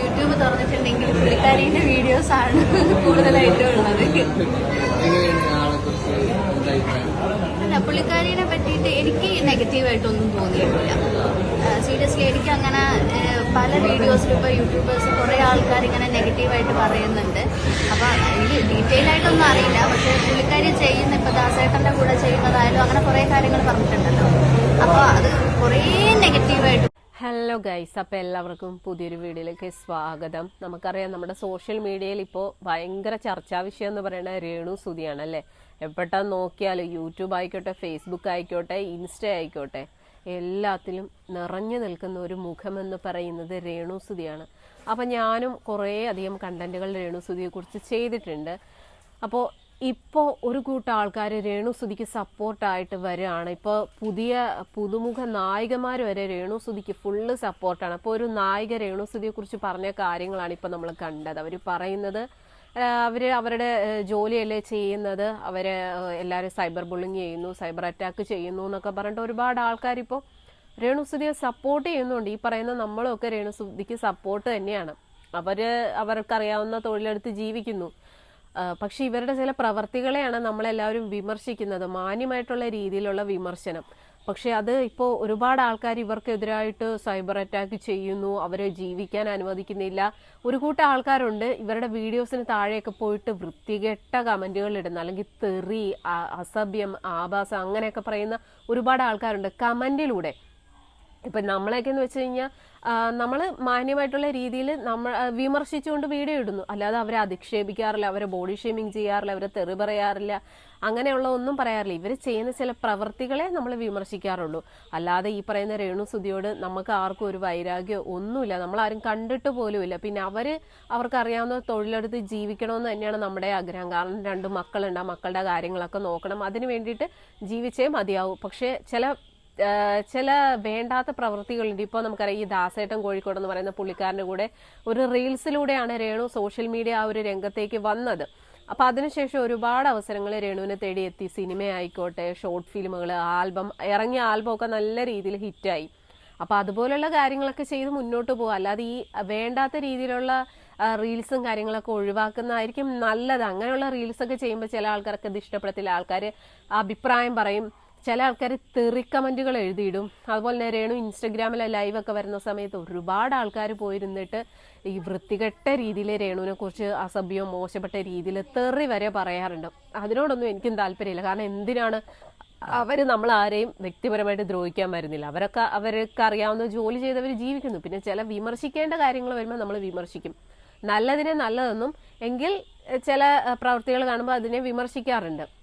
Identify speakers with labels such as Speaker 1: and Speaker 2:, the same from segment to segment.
Speaker 1: YouTube തുറന്നിട്ടുണ്ടെങ്കിൽ videos ആണ് കൂടുതലായിട്ടും ഉള്ളത്.
Speaker 2: പുള്ളിക്കാരീനെ
Speaker 1: അല്ല പുള്ളിക്കാരിനെ പറ്റിയിട്ട് എനിക്ക് നെഗറ്റീവായിട്ടൊന്നും തോന്നിയിട്ടില്ല. സീരിയസ്ലി എനിക്ക് അങ്ങനെ പല വീഡിയോസിലും ഇപ്പോൾ യൂട്യൂബേഴ്സ് കുറേ ആൾക്കാർ ഇങ്ങനെ നെഗറ്റീവായിട്ട് പറയുന്നുണ്ട്. അപ്പോൾ എനിക്ക് ഡീറ്റെയിൽ ആയിട്ടൊന്നും അറിയില്ല. പക്ഷെ പുള്ളിക്കാരി ചെയ്യുന്ന ഇപ്പോൾ ദാസേട്ടന്റെ കൂടെ ചെയ്യുന്നതായാലും അങ്ങനെ കുറേ കാര്യങ്ങൾ പറഞ്ഞിട്ടുണ്ടല്ലോ. അപ്പോൾ അത് കുറേ
Speaker 3: ഹലോ ഗൈസ് അപ്പം എല്ലാവർക്കും പുതിയൊരു വീഡിയോയിലേക്ക് സ്വാഗതം. നമുക്കറിയാം നമ്മുടെ സോഷ്യൽ മീഡിയയിൽ ഇപ്പോൾ ഭയങ്കര ചർച്ചാ വിഷയം എന്ന് പറയുന്നത് രേണു സുതിയാണ് അല്ലേ? എപ്പോഴാ നോക്കിയാലും യൂട്യൂബ് ആയിക്കോട്ടെ ഫേസ്ബുക്ക് ആയിക്കോട്ടെ ഇൻസ്റ്റ ആയിക്കോട്ടെ എല്ലാത്തിലും നിറഞ്ഞു നിൽക്കുന്ന ഒരു മുഖമെന്ന് പറയുന്നത് രേണു സുതിയാണ് അപ്പം ഞാനും കുറേ അധികം കണ്ടന്റുകൾ രേണു സുതിയെക്കുറിച്ച് ചെയ്തിട്ടുണ്ട്. അപ്പോൾ ഇപ്പോൾ ഒരു കൂട്ടം ആൾക്കാർ രേണു രേണുസുതിക്ക് സപ്പോർട്ടായിട്ട് വരികയാണ്. ഇപ്പോൾ പുതിയ പുതുമുഖ നായികമാർ വരെ രേണു രേണുസുതിക്ക് ഫുള്ള് സപ്പോർട്ടാണ് അപ്പോൾ ഒരു നായിക രേണുസുതിയെ കുറിച്ച് പറഞ്ഞ കാര്യങ്ങളാണ് ഇപ്പോൾ നമ്മൾ കണ്ടത്. അവർ പറയുന്നത് അവർ അവരുടെ ജോലിയല്ലേ ചെയ്യുന്നത്? അവർ എല്ലാവരും സൈബർ ബുള്ളിങ് ചെയ്യുന്നു സൈബർ അറ്റാക്ക് ചെയ്യുന്നു എന്നൊക്കെ പറഞ്ഞിട്ട് ഒരുപാട് ആൾക്കാരിപ്പോൾ രേണു രേണുസുതിയെ സപ്പോർട്ട് ചെയ്യുന്നുണ്ട്. ഈ പറയുന്ന നമ്മളൊക്കെ രേണു രേണുസുതിക്ക് സപ്പോർട്ട് തന്നെയാണ്. അവർ അവർക്കറിയാവുന്ന തൊഴിലെടുത്ത് ജീവിക്കുന്നു. പക്ഷെ ഇവരുടെ ചില പ്രവർത്തികളെയാണ് നമ്മളെല്ലാവരും വിമർശിക്കുന്നത് മാന്യമായിട്ടുള്ള രീതിയിലുള്ള വിമർശനം. പക്ഷെ അത് ഇപ്പോൾ ഒരുപാട് ആൾക്കാർ ഇവർക്കെതിരായിട്ട് സൈബർ അറ്റാക്ക് ചെയ്യുന്നു അവരെ ജീവിക്കാൻ അനുവദിക്കുന്നില്ല. ഒരു കൂട്ടം ആൾക്കാരുണ്ട് ഇവരുടെ വീഡിയോസിന് താഴെയൊക്കെ പോയിട്ട് വൃത്തികെട്ട കമന്റുകൾ ഇടുന്ന. അല്ലെങ്കിൽ തെറി അസഭ്യം ആഭാസം അങ്ങനെയൊക്കെ പറയുന്ന ഒരുപാട് ആൾക്കാരുണ്ട് കമന്റിലൂടെ. ഇപ്പം നമ്മളെയൊക്കെ എന്ന് വെച്ച് കഴിഞ്ഞാൽ നമ്മൾ മാന്യമായിട്ടുള്ള രീതിയിൽ നമ്മൾ വിമർശിച്ചുകൊണ്ട് വീഡിയോ ഇടുന്നു. അല്ലാതെ അവരെ അധിക്ഷേപിക്കാറില്ല അവരെ ബോഡി ഷേമിങ് ചെയ്യാറില്ല അവരെ തെറി പറയാറില്ല അങ്ങനെയുള്ള ഒന്നും പറയാറില്ല. ഇവർ ചെയ്യുന്ന ചില പ്രവൃത്തികളെ നമ്മൾ വിമർശിക്കാറുള്ളൂ. അല്ലാതെ ഈ പറയുന്ന രേണു സുതിയോട് നമുക്ക് ആർക്കും ഒരു വൈരാഗ്യമോ ഒന്നുമില്ല. നമ്മൾ ആരും കണ്ടിട്ട് പോലുമില്ല പിന്നെ അവർ അവർക്ക് അറിയാവുന്ന തൊഴിലെടുത്ത് ജീവിക്കണമെന്ന് തന്നെയാണ് നമ്മുടെ ആഗ്രഹം. കാരണം രണ്ട് മക്കളുണ്ട്. ആ മക്കളുടെ കാര്യങ്ങളൊക്കെ നോക്കണം. അതിന് വേണ്ടിയിട്ട് ജീവിച്ചേ മതിയാവും. പക്ഷേ ചില ചില വേണ്ടാത്ത പ്രവൃത്തികളുണ്ട്. ഇപ്പോൾ നമുക്കറിയാം ഈ ദാസേട്ടൻ കോഴിക്കോട് എന്ന് പറയുന്ന പുള്ളിക്കാരന്റെ കൂടെ ഒരു റീൽസിലൂടെയാണ് രേണു സോഷ്യൽ മീഡിയ ആ ഒരു രംഗത്തേക്ക് വന്നത്. അപ്പൊ അതിനുശേഷം ഒരുപാട് അവസരങ്ങൾ രേണുവിനെ എത്തി. സിനിമ ആയിക്കോട്ടെ ഷോർട്ട് ഫിലിമുകൾ ആൽബം ഇറങ്ങിയ ആൽബം ഒക്കെ നല്ല രീതിയിൽ ഹിറ്റായി. അപ്പൊ അതുപോലുള്ള കാര്യങ്ങളൊക്കെ ചെയ്ത് മുന്നോട്ട് പോകുക അല്ലാതെ ഈ വേണ്ടാത്ത രീതിയിലുള്ള റീൽസും കാര്യങ്ങളൊക്കെ ഒഴിവാക്കുന്നതായിരിക്കും നല്ലത്. അങ്ങനെയുള്ള റീൽസൊക്കെ ചെയ്യുമ്പോൾ ചില ആൾക്കാർക്ക് ഇത് ഇഷ്ടപ്പെടത്തില്ല. ആൾക്കാർ അഭിപ്രായം പറയും. ചില ആൾക്കാർ തെറി കമന്റുകൾ എഴുതിയിടും. അതുപോലെ തന്നെ രേണു ഇൻസ്റ്റഗ്രാമിലെ ലൈവ് ഒക്കെ വരുന്ന സമയത്ത് ഒരുപാട് ആൾക്കാർ പോയിരുന്നിട്ട് ഈ വൃത്തികെട്ട രീതിയിൽ രേണുവിനെ കുറിച്ച് അസഭ്യവും മോശപ്പെട്ട രീതിയിൽ തെറി വരെ പറയാറുണ്ട്. അതിനോടൊന്നും എനിക്കും താല്പര്യമില്ല. കാരണം എന്തിനാണ് അവർ നമ്മൾ ആരെയും വ്യക്തിപരമായിട്ട് ദ്രോഹിക്കാൻ വരുന്നില്ല? അവരൊക്കെ അവർക്ക് അറിയാവുന്ന ജോലി ചെയ്തവർ ജീവിക്കുന്നു. പിന്നെ ചില വിമർശിക്കേണ്ട കാര്യങ്ങൾ വരുമ്പോൾ നമ്മൾ വിമർശിക്കും. നല്ലതിനെ നല്ലതെന്നും എങ്കിൽ ചില പ്രവൃത്തികൾ കാണുമ്പോൾ അതിനെ വിമർശിക്കാറുണ്ട്.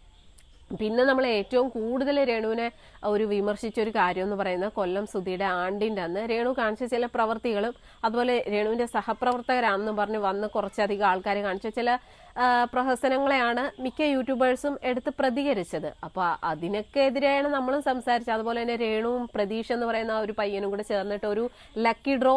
Speaker 3: പിന്നെ നമ്മൾ ഏറ്റവും കൂടുതൽ രേണുവിനെ ഒരു വിമർശിച്ച ഒരു കാര്യം എന്ന് പറയുന്നത് കൊല്ലം സുധിയുടെ ആണ്ടിന്റെ അന്ന്. രേണു കാണിച്ച ചില പ്രവർത്തികളും അതുപോലെ രേണുവിന്റെ സഹപ്രവർത്തകരാണെന്ന് പറഞ്ഞ് വന്ന് കുറച്ചധികം ആൾക്കാർ കാണിച്ച. ചില പ്രഹസനങ്ങളെയാണ് മിക്ക യൂട്യൂബേഴ്സും എടുത്ത് പ്രതികരിച്ചത്. അപ്പൊ അതിനൊക്കെ എതിരെയാണ് നമ്മളും സംസാരിച്ചത്. അതുപോലെ തന്നെ രേണുവും പ്രതീഷ് എന്ന് പറയുന്ന ഒരു പയ്യനും കൂടെ ചേർന്നിട്ട് ഒരു ലക്കി ഡ്രോ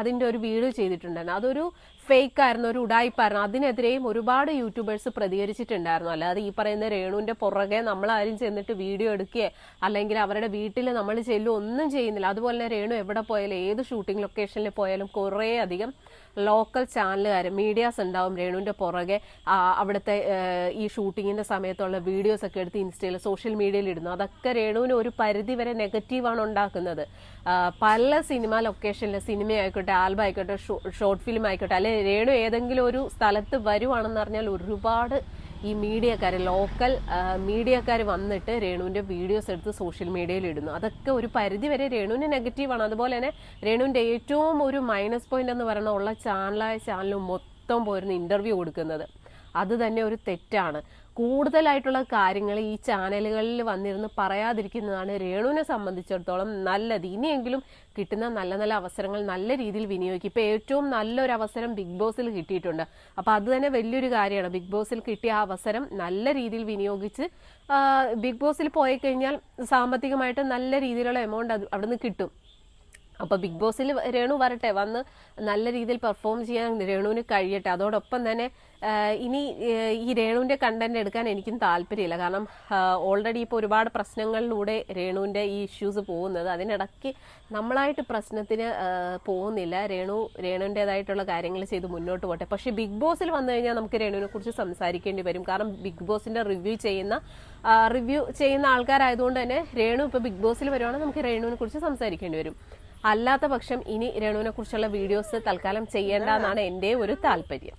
Speaker 3: അതിന്റെ ഒരു വീഡിയോ ചെയ്തിട്ടുണ്ടായിരുന്നു. അതൊരു ഫേക്ക് ആയിരുന്നു ഒരു ഉടായ്പായിരുന്നു അതിനെതിരെയും ഒരുപാട് യൂട്യൂബേഴ്സ് പ്രതികരിച്ചിട്ടുണ്ടായിരുന്നു. അല്ലാതെ ഈ പറയുന്ന രേണുവിന്റെ പുറകെ നമ്മൾ ആരും ചെന്നിട്ട് വീഡിയോ എടുക്കുകയോ അല്ലെങ്കിൽ അവരുടെ വീട്ടിൽ നമ്മൾ ചെല്ലും ഒന്നും ചെയ്യുന്നില്ല. അതുപോലെ തന്നെ രേണു എവിടെ പോയാലും ഏത് ഷൂട്ടിംഗ് ലൊക്കേഷനിൽ പോയാലും കുറേ അധികം ലോക്കൽ ചാനലുകാർ മീഡിയാസ് ഉണ്ടാവും രേണുവിന്റെ പുറകെ. അവിടുത്തെ ഈ ഷൂട്ടിങ്ങിന്റെ സമയത്തുള്ള വീഡിയോസ് ഒക്കെ എടുത്ത് ഇൻസ്റ്റയിൽ സോഷ്യൽ മീഡിയയിൽ ഇടുന്നു. അതൊക്കെ രേണുവിന് ഒരു പരിധി വരെ നെഗറ്റീവാണ് ഉണ്ടാക്കുന്നത്. പല സിനിമ ലൊക്കേഷനിൽ സിനിമ ആയിക്കോട്ടെ ആൽബം ആയിക്കോട്ടെ ഷോർട്ട് ഫിലിം ആയിക്കോട്ടെ അല്ലെ രേണു ഏതെങ്കിലും ഒരു സ്ഥലത്ത് വരുവാണെന്ന് പറഞ്ഞാൽ ഒരുപാട് ഈ മീഡിയക്കാർ ലോക്കൽ മീഡിയക്കാർ വന്നിട്ട് രേണുവിന്റെ വീഡിയോസ് എടുത്ത് സോഷ്യൽ മീഡിയയിൽ ഇടുന്നു. അതൊക്കെ ഒരു പരിധി വരെ രേണുവിന് നെഗറ്റീവാണ് അതുപോലെ തന്നെ രേണുവിന്റെ ഏറ്റവും ഒരു മൈനസ് പോയിന്റ് എന്ന് പറയുന്ന ഉള്ള ചാനലായ ചാനലും മൊത്തം പോയിരുന്നു ഇന്റർവ്യൂ കൊടുക്കുന്നത്. അത് തന്നെ ഒരു തെറ്റാണ്. കൂടുതലായിട്ടുള്ള കാര്യങ്ങൾ ഈ ചാനലുകളിൽ വന്നിരുന്ന് പറയാതിരിക്കുന്നതാണ് രേണുവിനെ സംബന്ധിച്ചിടത്തോളം നല്ലത്. ഇനിയെങ്കിലും കിട്ടുന്ന നല്ല നല്ല അവസരങ്ങൾ നല്ല രീതിയിൽ വിനിയോഗിക്കും. ഇപ്പൊ ഏറ്റവും നല്ലൊരു അവസരം ബിഗ് ബോസിൽ കിട്ടിയിട്ടുണ്ട്. അപ്പൊ അത് തന്നെ വലിയൊരു കാര്യമാണ്. ബിഗ് ബോസിൽ കിട്ടിയ ആ അവസരം നല്ല രീതിയിൽ വിനിയോഗിച്ച് ബിഗ് ബോസിൽ പോയി കഴിഞ്ഞാൽ സാമ്പത്തികമായിട്ട് നല്ല രീതിയിലുള്ള എമൗണ്ട് അവിടുന്ന് കിട്ടും. അപ്പോൾ ബിഗ് ബോസിൽ രേണു വരട്ടെ വന്ന് നല്ല രീതിയിൽ പെർഫോം ചെയ്യാൻ രേണുവിന് കഴിയട്ടെ. അതോടൊപ്പം തന്നെ ഇനി ഈ രേണുവിന്റെ കണ്ടന്റ് എടുക്കാൻ എനിക്കും താല്പര്യമില്ല. കാരണം ഓൾറെഡി ഇപ്പോൾ ഒരുപാട് പ്രശ്നങ്ങളിലൂടെ രേണുവിന്റെ ഈ ഇഷ്യൂസ് പോകുന്നത്. അതിനിടയ്ക്ക് നമ്മളായിട്ട് പ്രശ്നത്തിന് പോകുന്നില്ല. രേണു രേണുവിന്റെതായിട്ടുള്ള കാര്യങ്ങൾ ചെയ്ത് മുന്നോട്ട് പോട്ടെ. പക്ഷേ ബിഗ് ബോസിൽ വന്നു കഴിഞ്ഞാൽ നമുക്ക് രേണുവിനെ കുറിച്ച് സംസാരിക്കേണ്ടി വരും. കാരണം ബിഗ് ബോസിന്റെ റിവ്യൂ ചെയ്യുന്ന റിവ്യൂ ചെയ്യുന്ന ആൾക്കാരായതുകൊണ്ട് തന്നെ രേണു ഇപ്പോൾ ബിഗ് ബോസിൽ വരുവാണെങ്കിൽ നമുക്ക് രേണുവിനെ കുറിച്ച് സംസാരിക്കേണ്ടി വരും. അല്ലാത്ത പക്ഷം ഇനി രേണുവിനെ കുറിച്ചുള്ള വീഡിയോസ് തൽക്കാലം ചെയ്യേണ്ട എന്നാണ് എന്റെ ഒരു താല്പര്യം.